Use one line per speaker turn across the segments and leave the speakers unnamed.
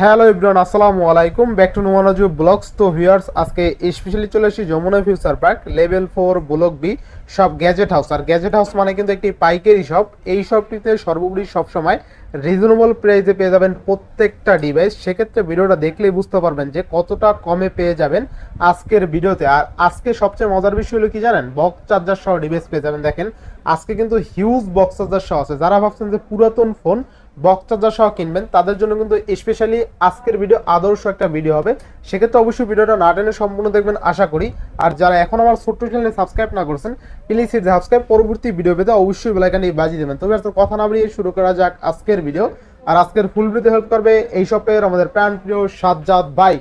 Hello Ibran আসসালামু আলাইকুম। Back to নোমানাজু ব্লগস তো ভিউয়ার্স আজকে স্পেশালি চলে এসেছি Jamuna future park level four block B সব গ্যাজেট হাউস আর গ্যাজেট হাউস মানে কিন্তু একটি পাইকারি শপ এই শপটিতে সর্বোপরি সবসময় রিজনেবল প্রাইসে পেয়ে যাবেন প্রত্যেকটা ডিভাইস সেক্ষেত্রে ভিডিওটা দেখলেই বুঝতে পারবেন যে কতটা কমে পেয়ে যাবেন আজকের ভিডিওতে। আর আজকে সবচেয়ে মজার বিষয় হলো কি জানেন? বক্স চার্জার সহ ডিভাইস পেয়ে যাবেন। দেখেন, আজকে কিন্তু হিউজ বক্স চার্জার সহ আছে। যারা ভাবছেন যে পুরাতন ফোন চার্জার সহ কিনবেন। তাদের জন্য কিন্তু স্পেশালি আজকের ভিডিও আদর্শ একটা ভিডিও হবে। সেক্ষেত্রে অবশ্যই ভিডিওটা না টেনে সম্পূর্ণ দেখবেন আশা করি। আর যারা এখন আমার ছোট্ট চ্যানেলে সাবস্ক্রাইব না করছেন প্লিজ সাবস্ক্রাইব পরবর্তী ভিডিও পেতে অবশ্যই বেলাইকানে বাজিয়ে দেবেন। তবে আর কথা না বাড়িয়ে শুরু করা যাক আজকের ভিডিও আর আজকের ফুল ভিডিও হেল্প করবে এই শপের আমাদের প্রাণ প্রিয় সাজ্জাদ ভাই।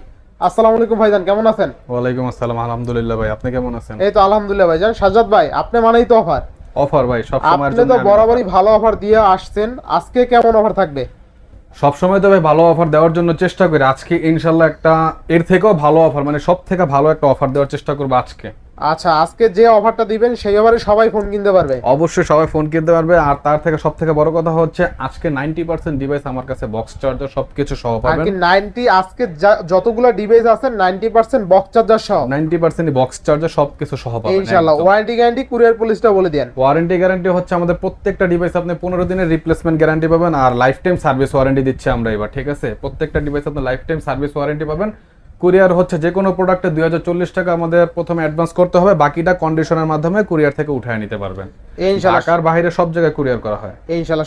আসসালামু আলাইকুম ভাইজান কেমন আছেন?
ওয়ালাইকুম আসসালাম আলহামদুলিল্লাহ ভাই আপনি কেমন আছেন?
এই তো আলহামদুলিল্লাহ ভাইজান। সাজ্জাদ ভাই আপনি মানেই তো অফার
অফার ভাই সব সময়ের
আপনি তো বরাবরই ভালো অফার দিয়ে আসছেন। আজকে কেমন অফার থাকবে?
সব সময় তো ভাই ভালো অফার দেওয়ার জন্য চেষ্টা করি। আজকে ইনশাল্লাহ একটা এর থেকেও ভালো অফার মানে সব থেকে ভালো একটা অফার দেওয়ার চেষ্টা করব আজকে।
আচ্ছা আজকে যে অফারটা দিবেন সেই অফারে সবাই ফোন কিনতে পারবে।
অবশ্যই সবাই ফোন কিনতে পারবে। আর তার থেকে সব থেকে বড় কথা হচ্ছে আজকে নাইনটি পার্সেন্ট ডিভাইস আমার কাছে বক্স চার্জার সবকিছু সহ
আর
পাবেন।
কি নাইনটি আজকে যতগুলো ডিভাইস আছে নাইনটি পার্সেন্ট বক্স চার্জার সহ।
নাইনটি পার্সেন্ট বক্স চার্জার সবকিছু সহ পাবেন
ইনশাল্লাহ ওয়ারেন্টি গ্যারান্টি কুরিয়ার পুলিশটা বলে দেন।
ওয়ারেন্টি গ্যারান্টি হচ্ছে আমাদের প্রত্যেকটা ডিভাইস আপনি পনেরো দিনের রিপ্লেসমেন্ট গ্যারান্টি পাবেন আর লাইফ টাইম সার্ভিস ওয়ারেন্টি দিচ্ছি আমরা এবার ঠিক আছে? প্রত্যেকটা ডিভাইস আপনি লাইফ টাইম সার্ভিস ওয়ারেন্টি পাবেন। কুরিয়ার হচ্ছে যে কোনো প্রোডাক্টে দুই হাজার চল্লিশ টাকা আমাদের প্রথমে অ্যাডভান্স করতে হবে, বাকিটা কন্ডিশনের মাধ্যমে কুরিয়ার থেকে উঠায় নিতে পারবেন। ঢাকার বাইরে সব জায়গায় কুরিয়ার করা হয়।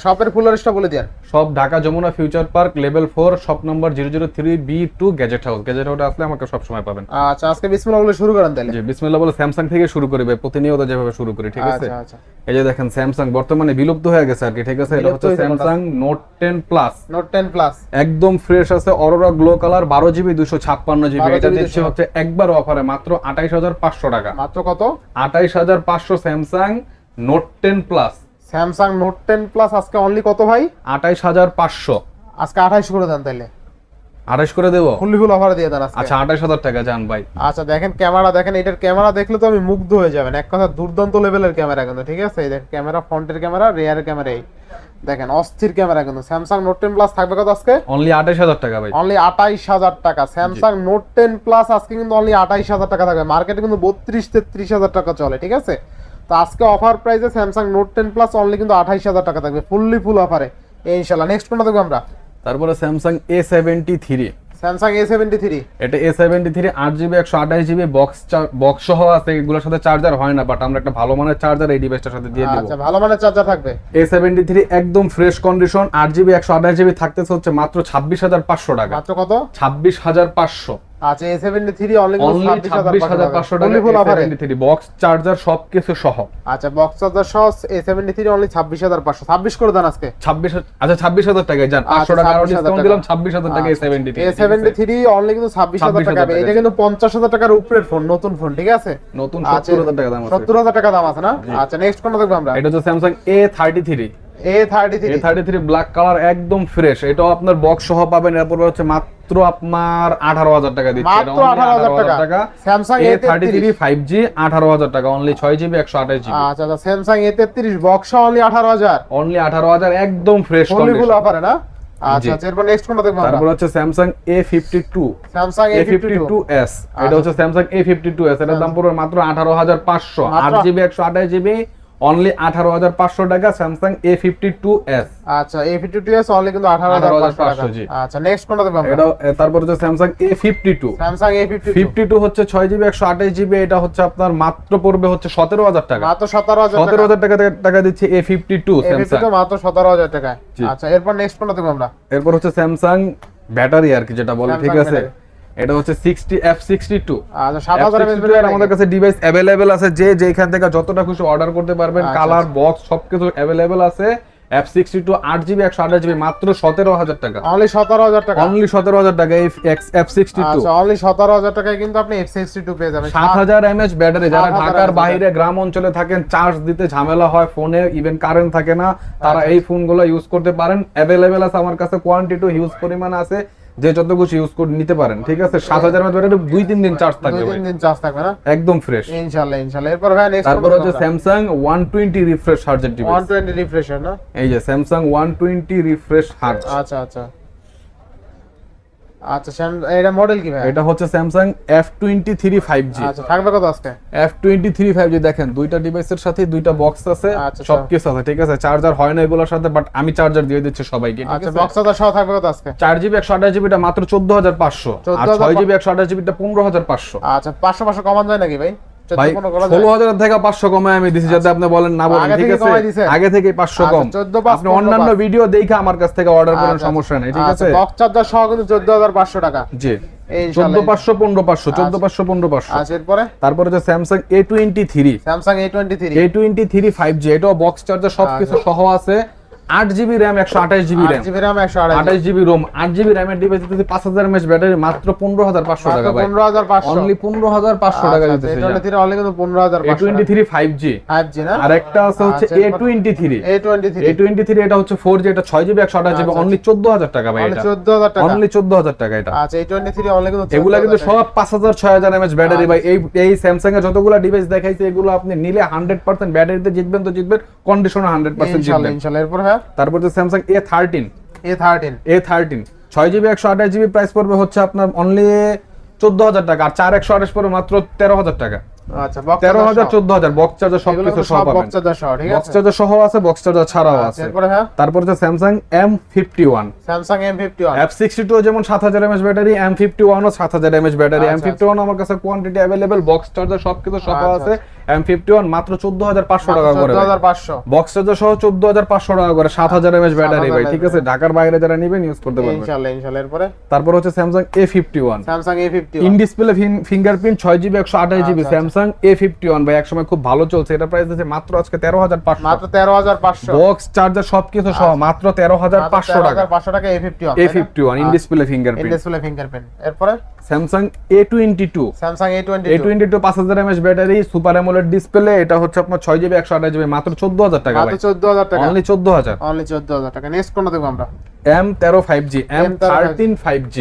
শপের ফুল অ্যাড্রেসটা বলে দেন
সব Dhaka Jamuna future park level four shop number zero zero three B two gadget house. Gadget হাউসে আসলে আমাকে সবসময় পাবেন।
আচ্ছা আজকে বিসমিল্লাহ বলে শুরু করেন তাহলে।
যে বিসমিল্লাহ বলে স্যামসাং থেকে শুরু প্রতিনিয়ত যেভাবে শুরু করি ঠিক আছে?
আচ্ছা আচ্ছা।
এই যে দেখেন স্যামসাং বর্তমানে বিলুপ্ত হয়ে গেছে আর কি ঠিক আছে? এটা হচ্ছে Samsung note ten plus
note ten plus
একদম ফ্রেশ আছে অরোরা গ্লো কালার বারো জিবি দুশো ছাপ্পান্ন জিবি। এটা দিচ্ছে হচ্ছে একবার অফারে মাত্র আঠাইশ হাজার পাঁচশো টাকা।
মাত্র কত?
আঠাইশ হাজার পাঁচশো Samsung note ten plus
Samsung note ten plus আজকে অনলি কত ভাই?
আঠাইশ হাজার পাঁচশো।
আজকে আঠাইশ করে দেন তাহলে
আঠাইশ করে দেবো?
ফুললি ফুল অফার দিয়ে দেন
আচ্ছা আঠাইশ হাজার টাকা যান ভাই।
আচ্ছা দেখেন ক্যামেরা দেখেন এটার ক্যামেরা দেখলে তো আমি মুগ্ধ হয়ে যাবেন। এক কথা দুর্দান্ত লেভেলের ক্যামেরা কিন্তু ঠিক আছে? এই দেখেন ক্যামেরা ফ্রন্টের ক্যামেরা রিয়ারের ক্যামেরা এই। দেখেন অস্থির ক্যামেরা কিন্তু। স্যামসাং নোট টেন প্লাস থাকবে কত আজকে?
অনলি আঠাইশ হাজার টাকা ভাই।
অনলি আঠাইশ হাজার টাকা। স্যামসাং নোট টেন প্লাস আজকে কিন্তু অনলি আঠাইশ হাজার টাকা থাকবে। মার্কেটে কিন্তু বত্রিশ তেত্রিশ হাজার টাকা চলে ঠিক আছে? তো আজকে অফার প্রাইসে Samsung note ten plus only কিন্তু আঠাইশ হাজার টাকা থাকবে ফুললি ফুল অফারে ইনশাল্লাহ নেক্সট কোনটা দেখব আমরা?
তারপরে Samsung A seventy three
Samsung A seventy three
এটা এ সেভেন্টি থ্রি আট জিবি একশো আঠাশ জিবি বক্স বক্স সহ আছে এগুলোর সাথে চার্জার হয় না বাট আমরা একটা ভালো মানের চার্জার এই ডিভাইসটার সাথে দিয়ে দিব।
আচ্ছা ভালো মানের চার্জার থাকবে।
এ সেভেন্টি থ্রি একদম ফ্রেশ কন্ডিশন আট জিবি একশো আঠাশ জিবি থাকতেছে হচ্ছে মাত্র ছাব্বিশ হাজার পাঁচশো টাকা।
মাত্র কত?
ছাব্বিশ হাজার পাঁচশো।
আচ্ছা অনলি
টাকা বক্স চার্জার সবকিছু সহ।
আচ্ছা বক্স চার্জার সহ অনলি করে দেন আজকে।
আচ্ছা টাকায় যান
আচ্ছা,
ডিসকাউন্ট দিলাম
অনলি কিন্তু
26,000
টাকা। এটা কিন্তু পঞ্চাশ হাজার টাকার উপরের ফোন নতুন ফোন ঠিক আছে?
নতুন
আচ্ছা,
টাকা দাম আছে।
টাকা দাম আছে না? আচ্ছা নেক্সট কোনটা দেখব আমরা?
এটা হচ্ছে ব্ল্যাক কালার একদম ফ্রেশ এটাও আপনার বক্স সহ পাবেন এরপর হচ্ছে মাত্র মাত্র আপনার আঠারো হাজার টাকা দিচ্ছে। আঠারো হাজার টাকা। অনলি ছয় জিবি একশো আঠাশ জিবি
আচ্ছা, আচ্ছা স্যামসাং এ তেত্রিশ বক্স অনলি আঠারো হাজার।
অনলি আঠারো হাজার একদম ফ্রেশ
ফুল অফার না? আচ্ছা, আচ্ছা এরপর নেক্সট কোনটা দেখব আমরা?
তারপর হচ্ছে Samsung
A52
Samsung A52s এটা আচ্ছা। হচ্ছে Samsung A52s এটার দাম পড়বে মাত্র 18500 8GB 128GB অনলি আঠারো হাজার পাঁচশো টাকা Samsung A fifty two S
আচ্ছা A fifty two S only কিন্তু আঠারো হাজার পাঁচশো
জি।
আচ্ছা নেক্সট কোনটা আমরা?
এটা তারপর হচ্ছে Samsung A fifty two
Samsung A fifty
fifty two হচ্ছে ছয় জিবি একশো আঠাশ জিবি এটা হচ্ছে আপনার মাত্র পড়বে হচ্ছে সতেরো হাজার টাকা।
মাত্র সতেরো হাজার
সতেরো হাজার টাকা টাকা দিচ্ছে এ ফিফটি টু স্যামসাং
মাত্র সতেরো হাজার
টাকা।
আচ্ছা এরপর নেক্সট কোনটা দেখব আমরা?
এরপর হচ্ছে স্যামসাং ব্যাটারি আর কি যেটা বলে ঠিক আছে। এটা হচ্ছে সিক্সটি এফ সিক্সটি টু
আচ্ছা এমএস
আমাদের কাছে ডিভাইস অ্যাভেলেবেল আছে যে যেখান থেকে যতটা খুশি অর্ডার করতে পারবেন
আচ্ছা,
কালার বক্স সবকিছু অ্যাভেলেবেল আছে। এফ সিক্সটি টু আট জিবি একশো আঠাশ জিবি মাত্র সতেরো হাজার টাকা।
অনলি সতেরো হাজার টাকা?
অনলি সতেরো হাজার টাকা এই এফ সিক্সটি টু
আচ্ছা অনলি সতেরো হাজার টাকায় কিন্তু আপনি এফ সিক্সটি টু পেয়ে যাবেন।
সাত হাজার এমএচ ব্যাটারি যারা ঢাকার বাইরে গ্রাম অঞ্চলে থাকেন চার্জ দিতে ঝামেলা হয় ফোনে ইভেন কারেন্ট থাকে না তারা
আচ্ছা।
এই ফোনগুলো ইউজ করতে পারেন। অ্যাভেলেবেল আছে আমার কাছে কোয়ান্টিটি হিউজ পরিমাণ আছে। যে যত কিছু ইউজ করে নিতে পারেন ঠিক আছে? সাত হাজার এমএচ ব্যাটারি দুই তিন দিন চার্জ থাকবে
দুই
ভাই।
তিন দিন চার্জ থাকবে না?
একদম ফ্রেশ
ইনশাআল্লাহ ইনশাআল্লাহ এরপর ভাই নেক্সট
তারপর হচ্ছে স্যামসাং ওয়ান টোয়েন্টি রিফ্রেশ হার্জের ডিভাইস
120 রিফ্রেশ না?
এই যে Samsung one twenty refresh hertz
আচ্ছা আচ্ছা। আচ্ছা এটা মডেল কি ভাই?
এটা হচ্ছে Samsung F twenty three five G
আচ্ছা থাকবে কত আজকে?
F twenty three five G দেখেন দুইটা ডিভাইসের সাথে দুইটা বক্স আছে
আচ্ছা,
সবকিছু আছে ঠিক আছে? চার্জার হয় না এগুলোর সাথে বাট আমি চার্জার দিয়ে দিচ্ছি সবাইকে ঠিক
আচ্ছা
আছে?
বক্স আছে সহ থাকবে কত আজকে?
চার জিবি এটা আঠাশ জিবিটা মাত্র চোদ্দ হাজার পাঁচশো। আর
14,500
ছয় জিবি একশো আঠাশ জিবিটা পনেরো হাজার পাঁচশো।
আচ্ছা পাঁচশো পাঁচশো কমান যায় নাকি ভাই?
ভাই
পনেরো করা যায়?
ষোলো হাজার থেকে পাঁচশো কমায় আমি দিছি যাতে আপনি বলেন না বলেন ঠিক আছে? আগে থেকে পাঁচশো
আচ্ছা,
কম। আপনি অন্যান্য ভিডিও দেখে আমার কাছ থেকে অর্ডার করেন
আচ্ছা,
সমস্যা নেই ঠিক
আচ্ছা,
আছে
বক্স চার্জার সহ কিন্তু চোদ্দ হাজার পাঁচশো টাকা।
জি।
এই
চোদ্দ পাঁচশো পনেরো পাঁচশো চোদ্দ পাঁচশো পনেরো পাঁচশো।
আচ্ছা এরপরে?
তারপরে হচ্ছে Samsung A twenty three
Samsung A twenty three
A twenty three five G এটাও বক্স চার্জার সবকিছু
আচ্ছা।
সহ আছে। আট জিবি র্যাম একশো আঠাশ জিবি র্যাম
জিবি র্যাম একশো
আঠাশ জিবি রোম আট জিবি র্যামের ডিভাইস দিতেছি পাঁচ হাজার এমএচ ব্যাটারি মাত্র পনেরো হাজার পাঁচশো টাকা ভাই।
পনেরো হাজার পাঁচশো।
অনলি পনেরো হাজার পাঁচশো টাকা দিতেছে
অনলি কিন্তু পনেরো হাজার
A twenty three five G
five G না?
আর একটা আছে হচ্ছে
আচ্ছা,
A twenty three
A twenty three
A twenty three এটা হচ্ছে ফোর জি এটা ছয় জিবি একশো আঠাশ জিবি
আচ্ছা,
অনলি চোদ্দ হাজার টাকা ভাই এটা।
চোদ্দ হাজার টাকা।
অনলি চোদ্দ হাজার টাকা এটা।
আচ্ছা এই টোয়েন্টি থ্রি অনলি কিন্তু
এগুলা কিন্তু সব পাঁচ হাজার ছয় হাজার এমএচ ব্যাটারি ভাই। এই এই স্যামসাং এর যতগুলো ডিভাইস দেখাইছে এগুলো আপনি নিলে হান্ড্রেড পার্সেন্ট ব্যাটারিতে জিতবেন তো জিতবেন কন্ডিশনে হান্ড্রেড পার্সেন্ট জিতবেন।
ইনশাল্লাহ। এরপর হ্যাঁ?
তারপর হচ্ছে Samsung A thirteen
A thirteen
A thirteen ছয় জিবি একশো আঠাশ জিবি প্রাইস পড়বে হচ্ছে আপনার অনলি চোদ্দ হাজার টাকা। আর চার একশো আঠাশ পড়বে মাত্র তেরো হাজার টাকা।
আচ্ছা
তেরো হাজার চোদ্দ হাজার। বক্স চার্জার
এগুলো
সবকিছু সহ পাবেন।
বক্স চার্জার সহ আছে
বক্স চার্জার ছাড়াও
আচ্ছা
আছে।
হ্যাঁ?
তারপর হচ্ছে Samsung M fifty one
Samsung M fifty one
F sixty two যেমন সাত হাজার এমএচ ব্যাটারি এম ফিফটি ওয়ানও সাত হাজার mAh battery M fifty one আমার কাছে কোয়ান্টিটি অ্যাভেলেবেল বক্স চার্জার সবকিছু সহ
আচ্ছা,
আছে। এম ফিফটি ওয়ান মাত্র চোদ্দ হাজার পাঁচশো টাকা করে। বক্স চার্জার সহ চোদ্দ হাজার পাঁচশো টাকা করে। সাত হাজার এমএচ ব্যাটারি ভাই ঠিক আছে? ঢাকার বাইরে যারা নেবেন ইউজ করতে পারবেন।
এরপরে?
তারপর হচ্ছে Samsung A fifty one
Samsung A fifty
in display fingerprint ছয় জিবি একশো আঠাশ জিবি
আচ্ছা,
স্যামসাং এ ফিফটি ওয়ান ভাই একসময় খুব ভালো চলছে। এটা প্রাইস আছে মাত্র আজকে তেরো হাজার পাঁচশো।
মাত্র তেরো হাজার পাঁচশো।
বক্স চার্জার সবকিছু সহ মাত্র তেরো হাজার পাঁচশো টাকা।
পাঁচশো টাকা A fifty one
A fifty one in display fingerprint
display fingerprint এরপরে?
Samsung A twenty two
Samsung A twenty
A twenty two পাঁচ হাজার mAh battery super AMOLED display এটা হচ্ছে আপনার ছয় জিবি একশো আঠাশ জিবি মাত্র চোদ্দ হাজার টাকা
মাত্র
ভাই।
চোদ্দ হাজার টাকা।
অনলি চোদ্দ হাজার।
অনলি চোদ্দ হাজার টাকা। নেক্সট কোনটা দেখব আমরা?
এম তেরো five G M
M13
thirteen five G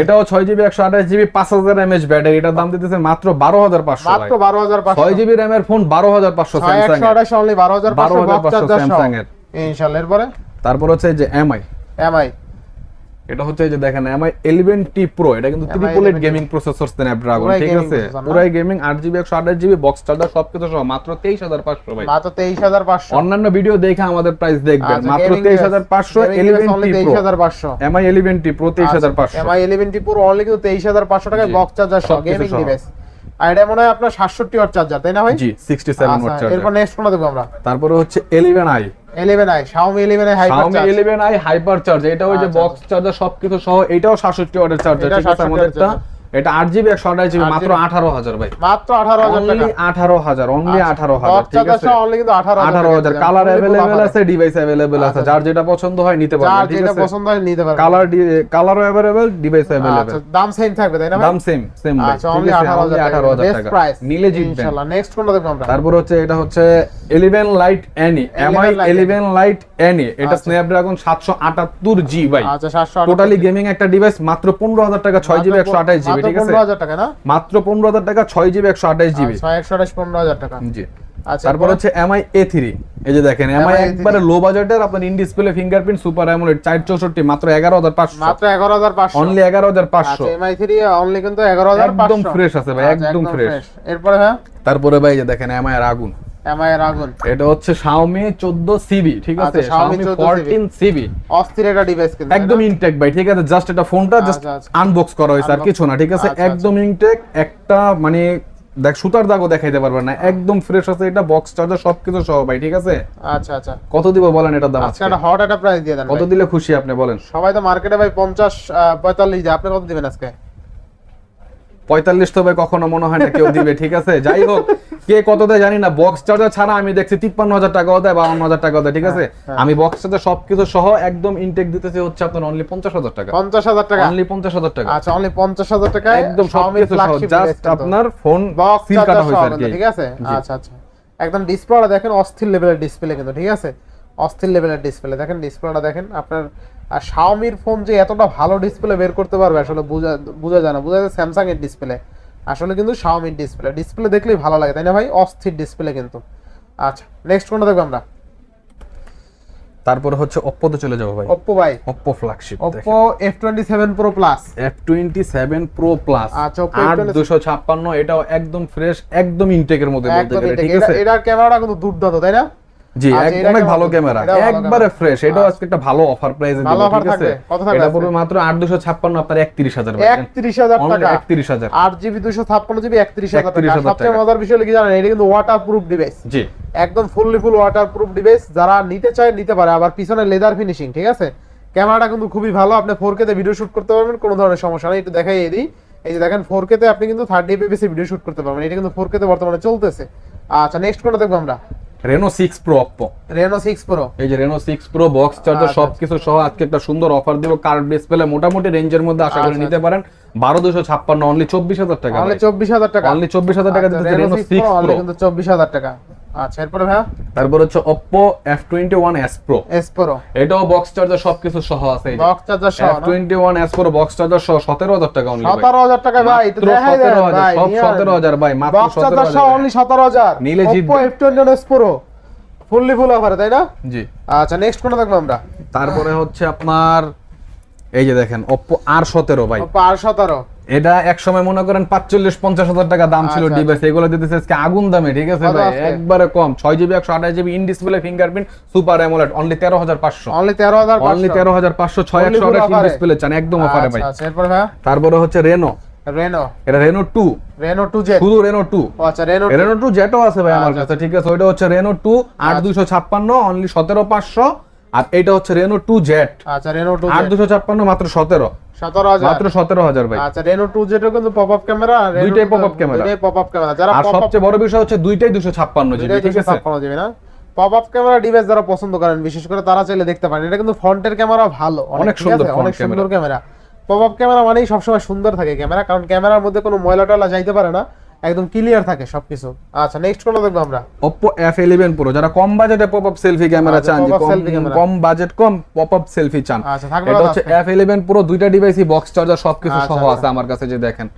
এটাও ছয় জিবি একশো আঠাশ জিবি পাঁচ হাজার এমএচ ব্যাটারি এটার দাম দিতেছে মাত্র বারো হাজার পাঁচশো
মাত্র বারো হাজার পাঁচশো।
ছয় জিবি র্যামের ফোন বারো হাজার পাঁচশো স্যামসাং
বারো হাজার
বারো
পাঁচশো
হাজার
বক্স
পাঁচশো
চার্জার সহ
স্যামসাং এর।
ইনশাল্লাহ এরপরে?
তারপর হচ্ছে এই যে এমআই
এমআই
এটা হচ্ছে যে দেখেন এমআই ইলেভেন টি প্রো এটা কিন্তু triple eight gaming processor Snapdragon ঠিক আছে? পুরাই গেমিং আট জিবি একশো আঠাশ জিবি বক্স চার্জার সবকিছু সহ মাত্র তেইশ হাজার পাঁচশো ভাই।
মাত্র তেইশ হাজার পাঁচশো।
অন্যান্য ভিডিও দেখে আমাদের প্রাইস দেখবেন।
আচ্ছা,
মাত্র
gaming
তেইশ
device-
হাজার পাঁচশো
gaming
eleven
device only
T pro
23,500
Mi eleven T pro তেইশ হাজার পাঁচশো।
এমআই ইলেভেন টি পুরো অনলি কিন্তু তেইশ হাজার পাঁচশো টাকায়
জি।
বক্স চার্জার সহ গেমিং ডিভাইস আর এটা মনে হয় আপনার সাতষট্টি ওয়াট চার্জার তাই না ভাই?
জি সিক্সটি সেভেন ওয়াট
আচ্ছা, এরপর নেক্সট কোনটা দেখব আমরা?
তারপরে হচ্ছে eleven i
eleven i Xiaomi eleven i hyper
Xiaomi 11i hyper charge এটা ওই যে
আচ্ছা,
বক্স চার্জার সবকিছু সহ এটাও 67 ওয়াটের চার্জার ঠিক আছে?
67
এটা আট জিবি একশো
আঠাশ জিবি
মাত্র আঠারো হাজার ভাই।
মাত্র আঠারো হাজার আঠারো
হাজার অনলি আচ্ছা,
আঠারো
হাজার
ঠিক
আছে?
আঠারো
হাজার কালার অ্যাভেলেবেল আছে ডিভাইস অ্যাভেলেবেল আছে
আচ্ছা।
যার যেটা পছন্দ হয় নিতে
পছন্দ হয় নিতে
কালার অ্যাভেলেবেল ডিভাইস অ্যাভেলেবেল
দাম সেম থাকবে তাই না
দাম সেম সেম
অনলি আঠারো হাজার
নিলে জিতবেন
ইনশাআল্লাহ নেক্সট দেখব আমরা?
তারপর হচ্ছে এটা হচ্ছে 11 lite NE Mi
11
lite NE এটা স্ন্যাপড্রাগন 778 জি ভাই।
আচ্ছা
টোটালি গেমিং একটা ডিভাইস মাত্র 15000 টাকা 6 জিবি 128 জিবি জিবি ঠিক আছে?
টাকা না?
মাত্র টাকা ছয় জিবি একশো জিবি।
আঠাশ পনেরো হাজার টাকা।
জি।
আচ্ছা
তারপর হচ্ছে এমআই এ থ্রি এই যে দেখেন এমআই একবারে লো বাজেটের আপনার in display fingerprint super AMOLED চার চৌষট্টি মাত্র এগারো হাজার পাঁচশো।
মাত্র এগারো হাজার পাঁচশো।
অনলি এগারো হাজার পাঁচশো।
আচ্ছা এমআই থ্রি অনলি কিন্তু এগারো হাজার
একদম fresh আছে ভাই, একদম fresh।
এরপরে হ্যাঁ
তারপরে ভাই যে দেখেন এমআই এর আগুন।
এমআই এর আগুন
এটা হচ্ছে ঠিক আছে?
আচ্ছা, Xiaomi 14
ফোরটিন
অস্থির একটা ডিভাইস কিন্তু
একদম ইনটেক ভাই ঠিক আছে? জাস্ট এটা ফোনটা জাস্ট
আচ্ছা, আচ্ছা।
আনবক্স করা হয়েছে আর কিছু না ঠিক আছে?
আচ্ছা,
একদম ইনটেক একটা মানে দেখ সুতার দাগও দেখাইতে পারবেন না। একদম ফ্রেশ আছে এটা বক্স চার্জার সবকিছু সহ ভাই ঠিক আছে?
আচ্ছা আচ্ছা।
কত দিব বলেন এটার দাম
আজকে একটা হট একটা প্রাইস দিয়ে দেন
কত দিলে খুশি আপনি বলেন?
সবাই তো মার্কেটে ভাই পঞ্চাশ পঁয়তাল্লিশ দেয় আপনি কত দিবেন আজকে?
পঁয়তাল্লিশ তো ভাই কখনো মনে হয় না কেউ দিবে ঠিক আছে? যাই হোক কে কত দেয় জানি না বক্স চার্জার ছাড়া আমি দেখছি তিপ্পান্ন হাজার টাকাও দেয় বাউন্ন হাজার টাকাও দেয় ঠিক আছে?
হ্যাঁ।
আমি বক্স চার্জার সবকিছু সহ একদম ইনটেক দিতেছি হচ্ছে আপনার অনলি পঞ্চাশ হাজার টাকা।
পঞ্চাশ হাজার টাকা?
অনলি পঞ্চাশ হাজার টাকা।
আচ্ছা অনলি পঞ্চাশ হাজার টাকা?
একদম সবকিছু সহ জাস্ট আপনার ফোন
বক্স
কাটা হয়েছে আর কি।
ঠিক আছে? আচ্ছা আচ্ছা। একদম ডিসপ্লেটা দেখেন অস্থির লেভেলের ডিসপ্লে কিন্তু ঠিক আছে? অস্থির লেভেলের ডিসপ্লে দেখেন ডিসপ্লেটা দেখেন আপনার আর শাওমির ফোন যে এতটা ভালো ডিসপ্লে বের করতে পারবে আসলে বোঝা বোঝা যায় না। বোঝা যায় স্যামসাং এর ডিসপ্লে আসলে কিন্তু শাওমির ডিসপ্লে ডিসপ্লে দেখলেই ভালো লাগে তাই না ভাই? অস্থির ডিসপ্লে কিন্তু। আচ্ছা নেক্সট কোনটা দেখব আমরা?
তারপর হচ্ছে অপ্পোতে চলে যাব ভাই।
ওপ্পো ভাই।
Oppo flagship
Oppo F twenty seven pro plus
F twenty seven pro plus
আচ্ছা,
আট
F27
দুশো ছাপ্পান্ন এটাও একদম ফ্রেশ একদম ইনটেকের মধ্যে বলতে গেলে ঠিক আছে?
এটার ক্যামেরাটা কিন্তু দুর্দান্ত তাই না?
জি অনেক ভালো ক্যামেরা। একবারে ফ্রেশ এটাও আজকে একটা ভালো অফার প্রাইসে
ভালো offer
ঠিক আছে?
থাকবে। কত থাকবে
এটা পড়বে মাত্র আট দুশো ছাপ্পান্ন আপনার একত্রিশ হাজার
একত্রিশ হাজার টাকা।
একত্রিশ হাজার।
আট জিবি দুশো ছাপ্পান্ন জিবি একত্রিশ হাজার টাকা। সবচেয়ে মজার বিষয় হলো কি জানেন এটা কিন্তু ওয়াটার প্রুফ ডিভাইস
জি।
একদম fully full waterproof device যারা নিতে চায় নিতে পারে। আবার পিছনে লেদার ফিনিশিং ঠিক আছে? ক্যামেরাটা কিন্তু খুবই ভালো। আপনি ফোর তে ভিডিও শুট করতে পারবেন কোনো ধরনের সমস্যা নেই। একটু দেখাই দিই। এই যে দেখেন ফোর তে আপনি কিন্তু থার্টি এফপিএস ভিডিও শুট করতে পারবেন। এটা কিন্তু ফোর তে বর্তমানে চলতেছে। আচ্ছা নেক্সট কোনটা দেখব আমরা?
Reno six pro Oppo
Reno six pro
এই যে Reno six pro box charger
আচ্ছা,
সবকিছু সহ আজকে একটা সুন্দর অফার দিব। কার্ড ডিসপ্লে মোটামুটি রেঞ্জের মধ্যে আশা করে
আচ্ছা,
নিতে পারেন। বারো দুশো ছাপ্পান্ন অনলি চব্বিশ হাজার টাকা
অনলি চব্বিশ হাজার টাকা।
অনলি চব্বিশ হাজার টাকা রেনো প্রো
কিন্তু চব্বিশ হাজার টাকা। আচ্ছা এরপরে
তারপর হচ্ছে এটাও বক্স চার্জার সবকিছু সহ আছে
বক্স চার্জার সহ
বক্স চার্জার সহ টাকা অনলি
ভাই। দেখাই দেন ভাই
সব
নিয়ে
17,000 ভাই, মাত্র
বক্স চার্জার সহ
17,000
অনলি সতেরো হাজার।
নিলে জিতবে।
Oppo F twenty pro fully full অফারে তাই না?
জি।
আচ্ছা নেক্সট কোনটা দেখব আমরা?
তারপরে হচ্ছে আপনার এই যে দেখেন অপ্পো আর সতেরো ভাই।
আর সতেরো।
এটা এক সময় মনে করেন পাঁচচল্লিশ পঞ্চাশ হাজার টাকা দাম ছিল
আচ্ছা,
ডিভাইস এগুলো দিতেছে আজকে আগুন দামে ঠিক আছে ভাই? একবারে কম ছয় জিবি একশো আঠাশ GB in display fingerprint super AMOLED only তেরো হাজার পাঁচশো।
অনলি তেরো হাজার
অনলি তেরো হাজার পাঁচশো ছয় একশো আঠাশ ইন ডিসপ্লে চান একদম অফারে ভাই।
আচ্ছা ভাইয়া
তারপরে হচ্ছে রেনো
রেনো
এটা Reno two
Reno two Z
শুধু রেনো টু
আচ্ছা রেনো
রেনো টু যেটাও আছে ভাই আমার
আচ্ছা,
কাছে ঠিক আছে? ওইটা হচ্ছে রেনো টু আট দুশো ছাপ্পান্ন অনলি সতেরো পাঁচশো। আর এটা হচ্ছে রেনো টু জেট
আচ্ছা রেনো টু
আট দুশো ছাপ্পান্ন মাত্র সতেরো। মাত্র সতেরো হাজার ভাই।
আচ্ছা রেনো টু জেড কিন্তু পপ আপ ক্যামেরা
দুইটাই pop-up camera।
Pop up camera যারা
আর সবচেয়ে বড় বিষয় হচ্ছে দুইটাই দুশো ছাপ্পান্ন জিবি
দুইটাই
ঠিক আছে?
256 জিবি না? পপ আপ ক্যামেরা ডিভাইস যারা পছন্দ করেন বিশেষ করে তারা চাইলে দেখতে পারেন। এটা কিন্তু ফ্রন্টের ক্যামেরা ভালো।
অনেক সুন্দর
অনেক সুন্দর ক্যামেরা পপ আপ ক্যামেরা মানেই সবসময় সুন্দর থাকে ক্যামেরা কারণ ক্যামেরার মধ্যে কোনো ময়লা টয়লা যাইতে পারে না। একদম ক্লিয়ার থাকে সবকিছু। আচ্ছা নেক্সট কোনটা দেখব আমরা?
Oppo F11 Pro যারা কম বাজেটে পপ আপ সেলফি ক্যামেরা চান যে কম- বাজেট কম পপ আপ সেলফি চান।
আচ্ছা,
এটা হচ্ছে
আজকে?
F11 Pro দুইটা ডিভাইসই বক্স চার্জার সবকিছু
আচ্ছা,
সহ
আচ্ছা।
আছে আমার কাছে যে দেখেন।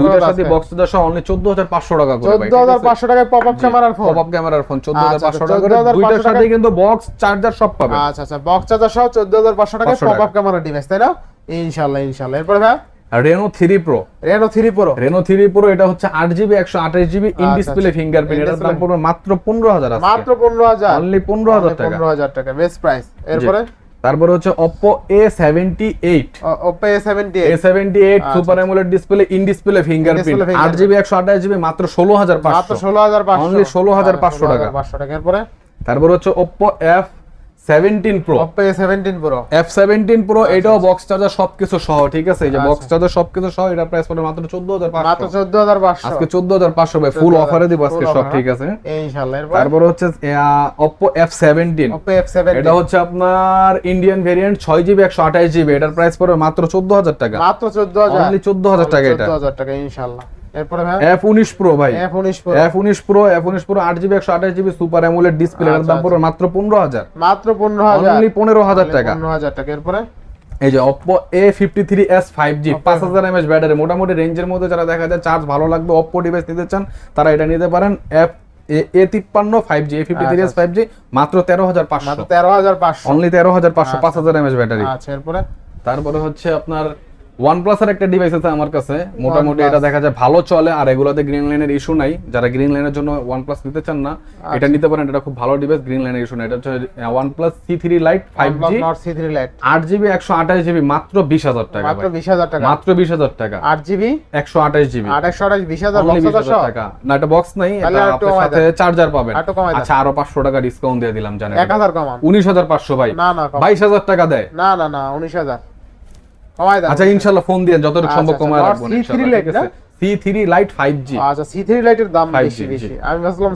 দুইটার সাথে বক্স চার্জার সহ অনলি 14500 টাকা করে ভাই
চোদ্দ হাজার পাঁচশো টাকায় পপ আপ ক্যামেরার ফোন
পপ আপ ক্যামেরার ফোন 14500
আচ্ছা,
টাকা করে
14,500
দুইটার সাথে কিন্তু বক্স চার্জার সব পাবেন।
আচ্ছা আচ্ছা বক্স চার্জার সহ চোদ্দ হাজার পাঁচশো টাকায়
500
পপ আপ ক্যামেরা ডিভাইস তাই না? ইনশাল্লাহ ইনশাল্লাহ। এরপরে ভাই?
Reno three pro
Reno three pro
Reno three pro এটা হচ্ছে আট জিবি একশো
আঠাশ
জিবি
ইন
ডিসপ্লে
ফিঙ্গারপ্রিন্ট
এটার দাম পড়বে মাত্র পনেরো হাজার
মাত্র পনেরো হাজার।
অনলি পনেরো হাজার টাকা।
পনেরো হাজার টাকা বেস্ট প্রাইস এরপরে?
তারপরে হচ্ছে Oppo A78
Oppo
A78
A78
super AMOLED display in display fingerprint মাত্র 16500
মাত্র 16500
অনলি 16500 টাকা।
16500 টাকা। এরপরে?
তারপর হচ্ছে Oppo F 17 ফুল দিব সব ঠিক আছে? তারপর হচ্ছে এটা হচ্ছে আপনার ইন্ডিয়ান ভেরিয়েন্ট এটার প্রাইস পড়বে মাত্র 14000 টাকা। টাকা এটা।
হাজার টাকা ইনশাল্লাহ এরপরে ভাই?
F19 Pro ভাই।
এফ উনিশ pro
F19 Pro F19 Pro 8GB 128GB super AMOLED display এর
আচ্ছা,
দাম পড়বে মাত্র 15000
মাত্র পনেরো হাজার।
অনলি 15000 টাকা।
পনেরো হাজার টাকা। এরপরে?
এই যে Oppo A53s 5G 5000 mAh battery মোটামুটি রেঞ্জের মধ্যে যারা দেখা যায় চার্জ ভালো লাগবে Oppo ডিভাইস নিতে চান তারা এটা নিতে পারেন। F A53 5G A53s 5G মাত্র 13500
মাত্র তেরো হাজার পাঁচশো।
অনলি 13500 5000 mAh ব্যাটারি
আচ্ছা এরপরে?
তারপরে হচ্ছে আপনার OnePlus এর একটা ডিভাইস আছে আমার কাছে। মোটামুটি এটা দেখা যায় ভালো চলে আর এগুলোতে গ্রিন লাইনের ইস্যু নাই। যারা গ্রিন লাইনের জন্য OnePlus নিতে চান না
আচ্ছা।
এটা নিতে পারেন এটা খুব ভালো ডিভাইস গ্রিন লাইনের ইস্যু নাই। এটা হচ্ছে OnePlus C3 Lite 5G
Nord C three lite
8GB 128GB মাত্র 20000 টাকা
মাত্র
ভাই।
বিশ হাজার টাকা।
মাত্র 20000 টাকা।
আট জিবি
128GB
আট একশো আঠাশ বিশ হাজার
Only
বক্স
20,000 টাকা। না এটা বক্স নাই এটা আপনার সাথে চার্জার পাবেন। আচ্ছা আরও 500 টাকা ডিসকাউন্ট দিয়ে দিলাম জানেন
এক হাজার কমান
19500 ভাই।
না না কম
22000 টাকা দেয়।
না না না উনিশ হাজার। কমাই দেন
আচ্ছা ইনশাআল্লাহ ফোন দিয়ে যতটুকু
আচ্ছা,
সম্ভব
আচ্ছা,
কমায় রাখব
C3
ইনশাআল্লাহ,
Lite
ঠিক আছে? C3 Lite 5G
আচ্ছা লাইটের দাম বেশি বেশি। আমি ভাবছিলাম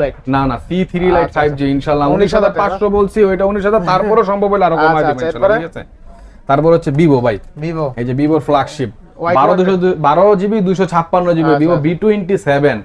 লাইট
না না C3 Lite
আচ্ছা,
5G ইনশাআল্লাহ
19,000
19500 বলছি ওইটা 19000 তারপরে সম্ভব হলে আরও কমায়
আচ্ছা,
দেব
আচ্ছা,
ইনশাআল্লাহ ঠিক আছে? তারপর হচ্ছে ভিভো ভাই।
ভিভো
এই যে ভিভোর ফ্ল্যাগশিপ বারো জিবি দুশো ছাপ্পান্ন জিবি
আচ্ছা,
ভিভো
আচ্ছা।
টোয়েন্টি সেভেন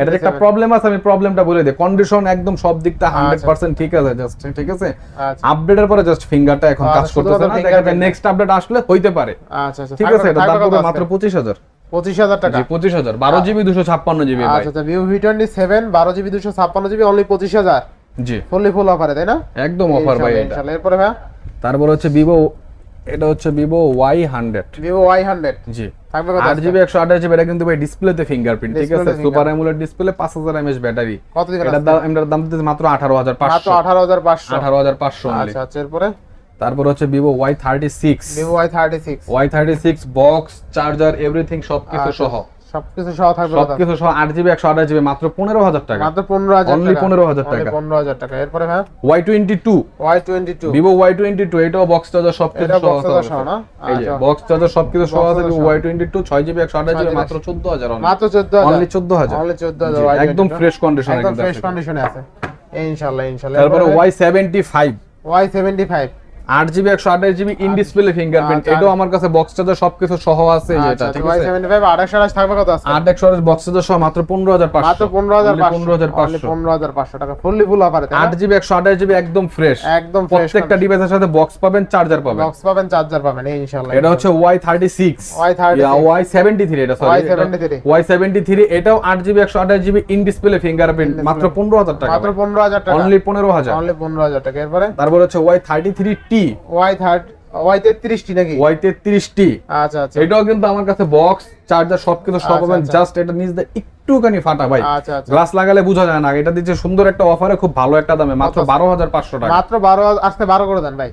এটার একটা প্রবলেম আছে আমি প্রবলেমটা বলে দিই। কন্ডিশন একদম সব দিকটা হান্ড্রেড পার্সেন্ট ঠিক আছে জাস্ট ঠিক আছে?
আচ্ছা।
আপডেটের পরে জাস্ট ফিঙ্গারটা এখন
আচ্ছা,
কাজ করতেছে না দেখা যায় নেক্সট আপডেট আসলে হইতে পারে।
আচ্ছা আচ্ছা।
ঠিক আছে এটা দাম পড়বে মাত্র পঁচিশ হাজার।
পঁচিশ হাজার টাকা।
পঁচিশ হাজার। বারো জিবি দুশো ছাপ্পান্ন জিবি
আচ্ছা আচ্ছা ভিভো ভি টোয়েন্টি সেভেন বারো জিবি দুশো ছাপ্পান্ন জিবি অনলি পঁচিশ হাজার।
জি।
ফুললি ফুল অফারে তাই না?
একদম অফার ভাই
এরপরে ভাই?
তারপর হচ্ছে ভিভো এটা হচ্ছে Vivo Y hundred
Vivo Y hundred
জি।
থাকবে
আট জিবি একশো আঠাশ জিবি এটা কিন্তু ভাই ডিসপ্লেতে ফিঙ্গারপ্রিন্ট ঠিক আছে? সুপার অ্যামুলেট ডিসপ্লে পাঁচ হাজার এমএস ব্যাটারি
কত দিন
এটার দাম এটার দাম দিতেছে মাত্র আঠারো হাজার
মাত্র
পাঁচশো
আঠারো হাজার পাঁচশো।
আঠারো হাজার পাঁচশো
আচ্ছা আচ্ছা এরপরে?
তারপর হচ্ছে Vivo Y thirty six
Vivo Y thirty six
Y thirty six box charger everything সবকিছু
আচ্ছা,
সহ।
সবকিছু সহ থাকবে
সবকিছু সহ 8GB 128GB টাকা।
মাত্র
15000 টাকা।
15000 টাকা। এরপরে ভাই
Y22 Y22 Vivo Y22 এটাও বক্স চার্জার সবকিছু সহ
না?
এই যে বক্স চার্জার সবকিছু সহ আছে Y22 6GB
128GB
মাত্র 14000
মাত্র 14000
অনলি 14000
অনলি
একদম ফ্রেশ কন্ডিশনে
ফ্রেশ কন্ডিশনে আছে। ইনশাআল্লাহ ইনশাআল্লাহ
তারপরে
Y75 Y75
আট জিবি একশো আঠাশ জিবি ইন ডিসপ্লে ফিঙ্গারপ্রিন্ট
আচ্ছা।
এটাও আমার কাছে বক্স চার্জার সবকিছু সহ আছে এই যে এটা ঠিক আছে?
সেভেন্টি ফাইভ আড়াইশো থাকবে কত আছে
আট একশো বক্স চার্জার সহ মাত্র পনেরো হাজার
মাত্র পনেরো হাজার
পনেরো হাজার পাঁচশো।
পনেরো হাজার পাঁচশো টাকা ফুললি ফুল অফারে
আট জিবি একশো আঠাশ জিবি একদম ফ্রেশ
একদম
প্রত্যেকটা ডিভাইসের সাথে বক্স পাবেন চার্জার পাবেন।
বক্স পাবেন চার্জার পাবেন ইনশাআল্লাহ
এটা হচ্ছে Y thirty six
Y36
Y seventy three এটা sorry
Y73
Y seventy three এটাও আট জিবি একশো আঠাশ জিবি ইন ডিসপ্লে ফিঙ্গারপ্রিন্ট মাত্র পনেরো হাজার টাকা
মাত্র পনেরো হাজার টাকা।
অনলি পনেরো হাজার।
অনলি পনেরো হাজার টাকা। এরপরে?
তারপর হচ্ছে Y thirty three T
Y third Y তেত্রিশটি নাকি?
ওয়াই তেত্রিশ টি।
আচ্ছা আচ্ছা।
এটাও কিন্তু আমার কাছে বক্স চার্জার সবকিছু সব
আচ্ছা,
পাবেন।
আচ্ছা।
জাস্ট এটা নিজ দিয়ে একটুখানি ফাটা ভাই। গ্লাস লাগালে বোঝা যায় না। এটা দিচ্ছে সুন্দর একটা অফারে খুব ভালো একটা দামে। মাত্র বারো হাজার পাঁচশো টাকা।
মাত্র বারো আজকে বারো করে দেন ভাই।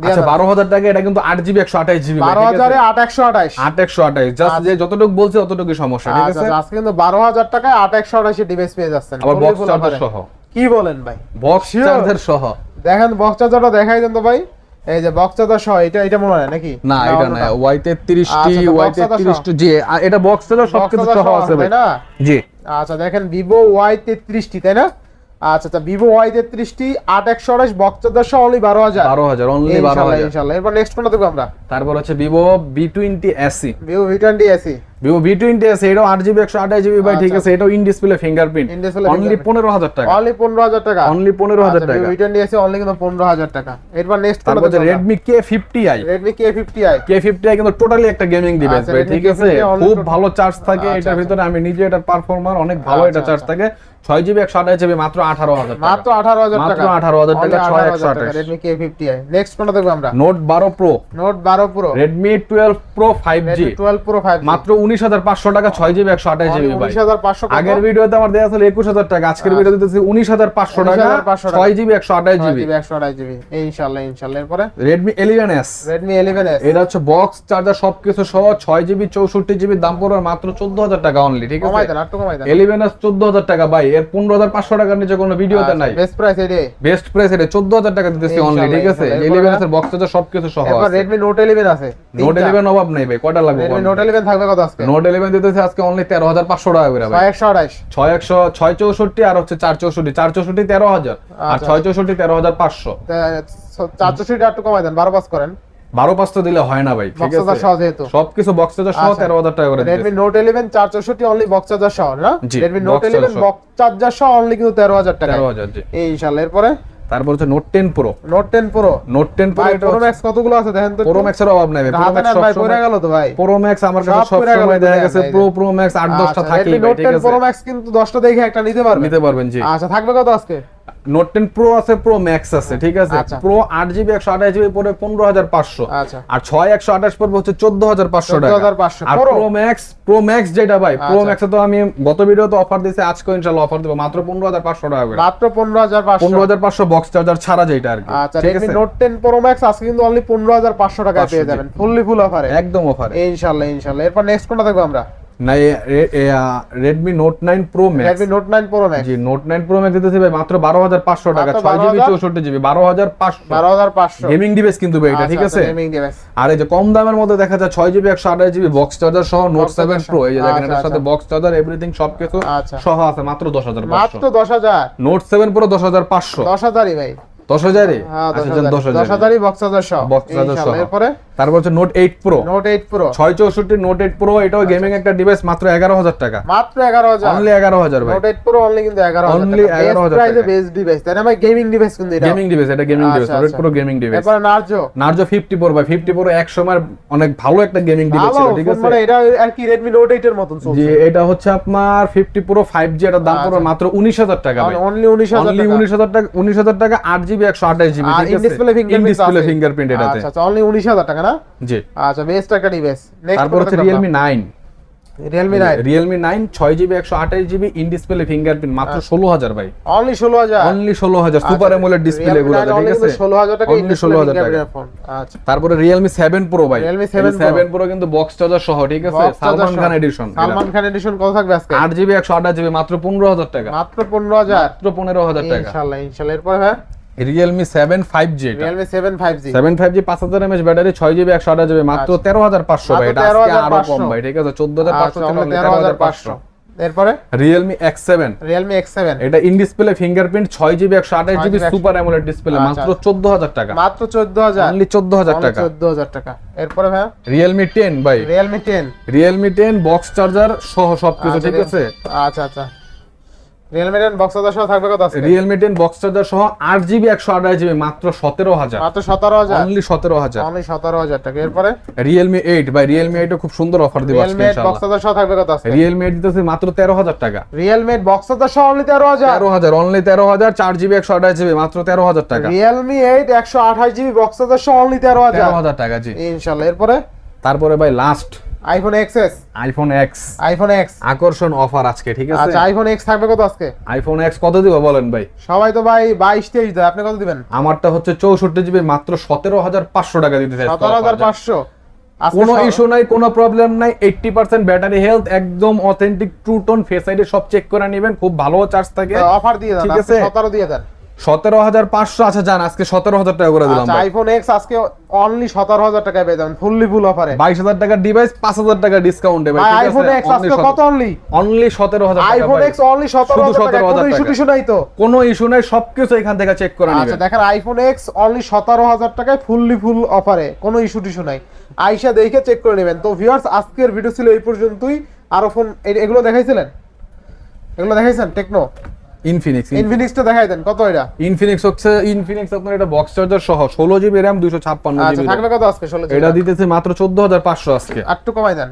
দিয়ে
আচ্ছা বারো হাজার টাকা এটা কিন্তু আট জিবি একশো আঠাশ জিবি
বারো হাজারে আট একশো আঠাইশ
আট একশো আঠাশ। জাস্ট যে যতটুকু বলছে ততটুকু সমস্যা ঠিক আছে?
আজকে কিন্তু বারো হাজার টাকায় আট একশো আঠাশি ডিভাইস পেয়ে যাচ্ছেন।
আবার বক্স চার্জার সহ।
কি বলেন ভাই?
বক্স চার্জার সহ।
দেখেন বক্স চার্জারটা দেখাই দেন তো ভাই। এই যে বক্স চার্জার সহ এটা এটা মনে হয় নাকি?
না এটা না ওয়াই তেত্রিশ টি
আচ্ছা, তো
ওয়াই
box charger
তেত্রিশ
সহ।
টি জি এটা বক্স চার্জার সবকিছু সহ আছে ভাই।
তাই না?
জি।
আচ্ছা দেখেন ভিভো ওয়াই 33 টি তাই না? আচ্ছা আচ্ছা ভিভো ওয়াই তেত্রিশটি আট একশো আঠাশ বক্স সহ অনলি বারো হাজার।
বারো হাজার অনলি বারো হাজার।
ইনশাল্লাহ। এরপর নেক্সট কোনটা দেখব আমরা?
তারপর হচ্ছে Vivo V twenty SE
Vivo V twenty SE
Vivo V twenty SE এটাও আট জিবি একশো আঠাশ জিবি ভাই ঠিক
আচ্ছা।
আছে এটাও ইন ডিসপ্লে ফিঙ্গারপ্রিন্ট অনলি পনেরো হাজার টাকা।
অনলি পনেরো হাজার টাকা।
অনলি পনেরো হাজার টাকা।
ভি টোয়েন্টি এসি অনলি কিন্তু পনেরো হাজার টাকা। এরপর নেক্সট
তারপর হচ্ছে Redmi K fifty i
Redmi K fifty i
K fifty i কিন্তু টোটালি একটা গেমিং ডিভাইস
আচ্ছা,
ভাই ঠিক আছে? খুব ভালো চার্জ থাকে
আচ্ছা,
এটার
আচ্ছা।
ভিতরে আমি নিজে এটার পারফরমার অনেক ভালো
আচ্ছা,
এটা চার্জ
আচ্ছা।
থাকে। ছয় জিবি একশো আঠাশ জিবি মাত্র আঠারো হাজার
মাত্র আঠারো হাজার
মাত্র
টাকা।
18,000 টাকা, 628
Redmi K fifty i next কোনটা দেখব আমরা?
নোট বারো প্রো
নোট বারো pro
Redmi twelve pro five G
twelve pro five
মাত্র উনিশ হাজার পাঁচশো টাকা ছয় জিবি একশো আঠাশ জিবি
উনিশ হাজার পাঁচশো
আগের ভিডিওতে আমার দেওয়া ছিল একুশ হাজার টাকা আজকের ভিডিও দিতেছি উনিশ হাজার পাঁচশো টাকা
19,500
ছয় জিবি একশো আঠাশ জিবি
একশো আঠাশ জিবি ইনশাল্লাহ ইনশাল্লাহ। এরপরে?
Redmi eleven S
Redmi eleven S
এটা হচ্ছে বক্স চার্জার সবকিছু সহ ছয় জিবি চৌষট্টি জিবি দাম পড়বে মাত্র চোদ্দ হাজার টাকা অনলি ঠিক আছে? এলিভেন এস চোদ্দ হাজার টাকা ভাই। এর পনেরো হাজার পাঁচশো টাকার নিচে কোনো ভিডিওতে নাই।
বেস্ট প্রাইস এটাই।
বেস্ট প্রাইস এটা টাকা দিতেছি অনলি ঠিক আছে?
ইনশাআল্লাহ।
এলিভেন বক্স চার্জার সবকিছু সহ আছে।
রেডমি নোট ইলেভেন আছে
নোট ইলেভেন অভাব নেই ভাই কয়টা লাগবে
রেডমি নোট ইলেভেন থাকবে কত আজকে?
নোট ইলেভেন দিতেছে আজকে অনলি তেরো হাজার পাঁচশো টাকা করে ভাই।
ছয় একশো আঠাশ
ছয় একশো ছয় চৌষট্টি আর হচ্ছে চার চৌষট্টি। চার চৌষট্টি তেরো হাজার। আর
আচ্ছা।
ছয় চৌষট্টি তেরো হাজার পাঁচশো।
চারশো সিট একটু কমাই দেন বারো পাস করেন।
বারো পাঁচটা দিলে হয় না ভাই ঠিক আছে? সবকিছু বক্স চার্জার সহ
আচ্ছা।
তেরো হাজার টাকা করে
রেডমি নোট ইলেভেন চার চৌষট্টি অনলি বক্স চার্জার সহ না? রেডমি নোট ইলেভেন
সহ।
বক্স চার্জার সহ অনলি কিন্তু তেরো হাজার টাকা
তেরো হাজার জি।
এই ইনশাল্লাহ এরপরে?
তারপর হচ্ছে note ten pro
note ten pro
note ten pro এটা
প্রো ম্যাক্স কতগুলো আছে দেখেন তো
প্রো ম্যাক্স এর অভাব নাই প্রো ম্যাক্স
ভাই পড়ে গেল তো ভাই।
প্রো ম্যাক্স আমার কাছে
সব
সব সময় দেখা গেছে প্রো প্রো ম্যাক্স আট দশটা
আচ্ছা,
থাকেই
Redmi
ভাই,
Note 10
আছে।
Pro কিন্তু 10টা দেখে একটা নিতে পারবেন।
নিতে পারবেন জি।
আচ্ছা থাকবে কত আজকে?
নোট টেন প্রো আছে প্রো ম্যাক্স আছে ঠিক আছে?
আচ্ছা।
প্রো আট জিবি একশো আঠাশ জিবি পরে পনেরো হাজার পাঁচশো।
আচ্ছা।
আর ছয় একশো আঠাশ পড়বে হচ্ছে চোদ্দ হাজার পাঁচশো টাকা।
14,500
আর প্রো ম্যাক্স প্রো ম্যাক্স যেটা ভাই প্রো
আচ্ছা।
ম্যাক্সে তো আমি গত ভিডিওতে অফার দিয়েছি আজকে ইনশাল্লাহ অফার দেবো। মাত্র পনেরো হাজার পাঁচশো টাকা
মাত্র পনেরো হাজার
পনেরো হাজার পাঁচশো বক্স চার্জার ছাড়া যেটা আর কি
আচ্ছা
ঠিক আছে?
নোট টেন প্রো ম্যাক্স আজকে কিন্তু অনলি পনেরো হাজার পাঁচশো
500
পেয়ে যাবেন। ফুললি ফুল অফারে
একদম অফার
ইনশাল্লাহ ইনশাল্লাহ। এরপর নেক্সট কোনটা দেখব আমরা?
না Redmi note nine pro max
Redmi note nine pro max
জি নোট নাইন প্রো ম্যাক্স দিতেছি ভাই মাত্র বারো হাজার পাঁচশো টাকা ছয় জিবি চৌষট্টি জিবি বারো হাজার পাঁচশো।
বারো হাজার পাঁচশো।
গেমিং ডিভাইস কিন্তু ভাই এটা ঠিক আছে? আর এই যে কম দামের মধ্যে দেখা যায় ছয় জিবি একশো আঠাশ জিবি বক্স চার্জার সহ নোট সেভেন প্রো এই যে দেখেন
আচ্ছা,
এটার সাথে
আচ্ছা।
বক্স চার্জার এভরিথিং
আচ্ছা।
সহ আছে মাত্র দশ হাজার
মাত্র দশ হাজার।
নোট সেভেন প্রো দশ হাজার পাঁচশো।
দশ হাজারই ভাই।
দশ হাজারই?
হ্যাঁ দশ
আচ্ছা
হাজার
দশ
দশ
হাজার
হাজারই বক্স চার্জার সহ
Box charger সহ।
এরপরে?
তারপর হচ্ছে note eight pro
note eight pro
ছয় চৌষট্টি নোট এইট প্রো এটাও গেমিং একটা ডিভাইস মাত্র এগারো হাজার টাকা।
মাত্র এগারো হাজার।
অনলি এগারো হাজার ভাই।
নোট এইট প্রো অনলি কিন্তু এগারো
Only 11,000
প্রাইসে
টাকা।
বেস্ট ডিভাইস তাই না ভাই গেমিং ডিভাইস কিন্তু এটা
গেমিং ডিভাইস এটা গেমিং ডিভাইস
আচ্ছা,
নোট
আচ্ছা।
প্রো গেমিং ডিভাইস
এরপরে নার্জো
নার্জো ফিফটি ফোর ভাই ফিফটি ফোর এক সময় অনেক ভালো একটা গেমিং ডিভাইস ছিল ঠিক আছে?
মানে এটা আর কি রেডমি নোট এইট এর মতন চলছে।
এটা হচ্ছে আপনার ফিফটি প্রো ফাইভ জি এটার দাম পড়বে
আচ্ছা।
মাত্র উনিশ হাজার টাকা ভাই।
অনলি উনিশ হাজার
অনলি উনিশ হাজার টাকা উনিশ হাজার টাকা আট জিবি একশো আঠাশ জিবি
ডিসপ্লে ফিঙ্গারপ্রিন্ট
এটাতে
আচ্ছা আচ্ছা অনলি উনিশ হাজার টাকা না?
জি।
আচ্ছা বেস্ট একটা ডিভাইস
তারপর হচ্ছে নাইন
রিয়েলমি নাইন
ছয় জিবি একশো আঠাশ জিবি ইন ডিসপ্লে ফিঙ্গারপ্রিন্ট মাত্র ষোলো হাজার ভাই।
অনলি ষোলো হাজার?
অনলি ষোলো হাজার সুপার এমোলেড ডিসপ্লে গুলো ঠিক আছে?
ষোলো হাজার টাকা
অনলি ষোলো হাজার টাকা
আচ্ছা।
তারপরে রিয়েলমি সেভেন প্রো ভাই।
Realme 7 Pro।
সেভেন প্রো কিন্তু বক্স চার্জার সহ ঠিক আছে? সালমান। খান এডিশন
সালমান খান এডিশন কত থাকবে আজকে?
আট জিবি একশো আঠাশ জিবি মাত্র পনেরো হাজার টাকা।
মাত্র পনেরো হাজার।
মাত্র পনেরো হাজার টাকা।
ইনশাল্লাহ ইনশাল্লাহ। এরপর হ্যাঁ?
রিয়েলমি সেভেন ফাইভ জি এটা।
Realme seven five G
seven five G পাঁচ হাজার এমএচ ব্যাটারি ছয় জিবি একশো আঠাশ জিবি মাত্র তেরো হাজার পাঁচশো ভাই এটা আজকে
আরও
কম ভাই ঠিক আছে? চোদ্দ হাজার পাঁচশো
আচ্ছা তেরো হাজার পাঁচশো। এরপরে?
সেভেন
রিয়েলমি এক্স সেভেন
এটা ইন ডিসপ্লে ফিঙ্গারপ্রিন্ট ছয় জিবি একশো আঠাশ জিবি সুপার অ্যামোলেড ডিসপ্লে
আচ্ছা।
মাত্র চোদ্দ হাজার টাকা।
মাত্র চোদ্দ হাজার।
অনলি চোদ্দ হাজার টাকা।
চোদ্দ হাজার টাকা। এরপরে ভাই?
রিয়েলমি টেন ভাই।
Realme ten
Realme ten box charger সহ সবকিছু ঠিক আছে।
আচ্ছা আচ্ছা। রিয়েলমি টেন বক্স হাজার সহ থাকবে কত আজকে?
রিয়েলমি টেন বক্স চার্জার সহ আট জিবি মাত্র সতেরো হাজার।
মাত্র সতেরো হাজার?
অনলি সতেরো হাজার।
অনলি সতেরো হাজার টাকা। এরপরে?
রিয়েলমি এইট ভাই রিয়েলমি এইটও খুব সুন্দর অফার দিব আজকে
রিয়েলমি বক্স সহ থাকবে কত আজকে?
রিয়েলমি এইট দিতেছে মাত্র তেরো হাজার টাকা।
রিয়েলমি এইট বক্স হাজার সহ অনলি তেরো হাজার?
তেরো হাজার অনলি তেরো হাজার চার জিবি একশো আঠাশ জিবি মাত্র তেরো হাজার টাকা।
রিয়েলমি এইট একশো আঠাশ জিবি বক্স সহ অনলি
টাকা জি।
ইনশাল্লাহ এরপরে?
তারপরে ভাই last
iPhone XS
iPhone X
iPhone X
আকর্ষণ অফার আজকে ঠিক আছে?
আচ্ছা আইফোন এক্স থাকবে কত আজকে?
আইফোন এক্স কত দিব বলেন ভাই?
সবাই তো ভাই বাইশ তেইশ দেয় আপনি কত দিবেন?
আমারটা হচ্ছে চৌষট্টি জিবি মাত্র সতেরো হাজার পাঁচশো টাকা দিতে চাই।
সতেরো হাজার পাঁচশো।
কোনো ইস্যু নাই কোনো প্রবলেম নাই এইটটি পার্সেন্ট ব্যাটারি হেলথ একদম authentic true tone face ID সব চেক করে নেবেন খুব ভালো চার্জ থাকে।
অফার দিয়ে দেন
ঠিক আছে।
সতেরো দিয়ে দেন।
সতেরো হাজার পাঁচশো আচ্ছা যান আজকে সতেরো হাজার টাকা করে দিলাম
আচ্ছা আইফোন এক্স আজকে অনলি সতেরো হাজার টাকায় পেয়ে যাবেন ফুললি ফুল অফারে
বাইশ হাজার টাকার ডিভাইস পাঁচ হাজার টাকা ডিসকাউন্টে ভাই
আইফোন এক্স আজকে কত অনলি
অনলি সতেরো হাজার
আইফোন এক্স অনলি সতেরো
শুধু
হাজার টাকা কোনো ইস্যু টিস্যু নাই তো।
কোনো ইস্যু নাই সবকিছু এখান থেকে চেক করে
আচ্ছা দেখেন আইফোন এক্স অনলি সতেরো হাজার টাকায় ফুললি ফুল অফারে কোনো ইস্যু টিস্যু নাই। আইসা দেখে চেক করে নেবেন। তো ভিউয়ার্স আজকের ভিডিও ছিল এই পর্যন্তই। আরও ফোন এগুলো দেখাইছিলেন? এগুলো দেখাইছেন? টেকনো
ইনফিনিক্স
ইনফিনিক্সটা দেখাই দেন কত এটা?
ইনফিনিক্স হচ্ছে ইনফিনিক্স আপনার এটা বক্স চার্জার সহ ষোলো জিবি র্যাম দুশো ছাপ্পান্ন
আচ্ছা থাকবে কত আজকে ষোলো
এটা দিতেছে মাত্র চোদ্দ হাজার পাঁচশো আজকে।
একটু কমাই দেন।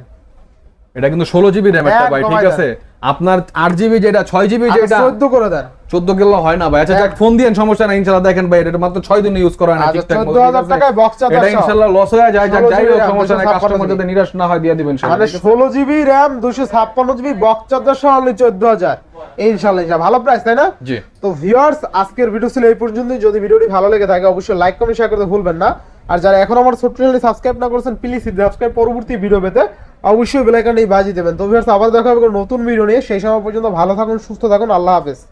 এটা কিন্তু ষোলো জিবি র্যাম একটা
এক
ভাই ঠিক আছে? আপনার আট জিবি যেটা ছয় জিবি যেটা
চোদ্দ করে দেন।
চোদ্দ কিলো হয় না ভাই। আচ্ছা যাক ফোন দিয়ে সমস্যা নাই ইনশাল্লাহ দেখেন ভাই এটা মাত্র ছয় দিন ইউজ করা হয় না
আচ্ছা,
ঠিকঠাক মতো,
14,000
ঠিক আছে?
টাকায় box
এটা ইনশাল্লাহ লস হয়ে যায় যাক যাই হোক সমস্যা নাই কাস্টমার যাতে নিরাশ না হয় দিয়ে দিবেন
মানে ষোলো জিবি র্যাম দুশো ছাপ্পান্ন জিবি বক্স চার্জার সহ অনলি চোদ্দ হাজার। ইনশাল্লাহ ইনশাল্লাহ ভালো প্রাইস তাই না?
জি।
তো ভিউয়ার্স আজকের ভিডিও ছিল এই পর্যন্তই। যদি ভিডিওটি ভালো লেগে থাকে অবশ্যই লাইক কমেন্ট শেয়ার করতে ভুলবেন না। আর যারা এখন আমার ছোট্ট চ্যানেলে সাবস্ক্রাইব না করেছেন প্লিজ সাবস্ক্রাইব পরবর্তী ভিডিও পেতে অবশ্যই বেলাইকানটি বাজিয়ে দেবেন। তবে আবার দেখা হবে নতুন ভিডিও নিয়ে। সেই সময় পর্যন্ত ভালো থাকুন, সুস্থ থাকুন। আল্লাহ হাফেজ।